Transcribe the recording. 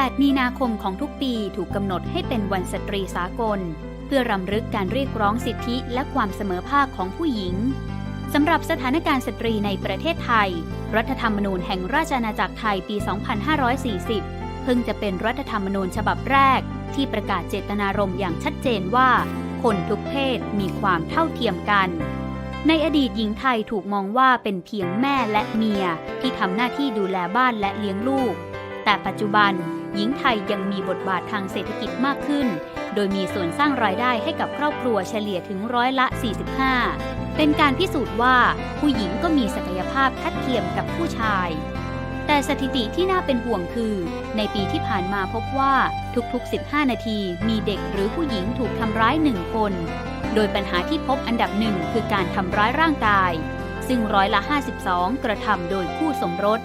8 มีนาคมของทุกปีถูกกำหนดให้เป็นวันสตรีสากล เพื่อรำลึกการเรียกร้องสิทธิและความเสมอภาคของผู้หญิงสำหรับสถานการณ์สตรีในประเทศไทย รัฐธรรมนูญแห่งราชอาณาจักรไทยปี 2540 เพิ่งจะเป็นรัฐธรรมนูญฉบับแรก ที่ประกาศเจตนารมณ์อย่างชัดเจนว่า คนทุกเพศมีความเท่าเทียมกัน ในอดีตหญิงไทยถูกมองว่าเป็นเพียงแม่และเมียที่ทำหน้าที่ดูแลบ้านและเลี้ยงลูก แต่ปัจจุบัน หญิงไทยยังมีบทบาททางเศรษฐกิจมากขึ้น โดยมีส่วนสร้างรายได้ให้กับครอบครัวเฉลี่ยถึงร้อยละ 45 เป็นการพิสูจน์ว่าผู้หญิงก็มีศักยภาพทัดเทียมกับผู้ชาย แต่สถิติที่น่าเป็นห่วงคือ ในปีที่ผ่านมาพบว่าทุกๆ 15 นาทีมีเด็กหรือผู้หญิงถูกทำร้ายหนึ่งคน โดยปัญหาที่พบอันดับหนึ่งคือการทำร้ายร่างกาย ซึ่งร้อยละ 52 กระทำโดยคู่สมรส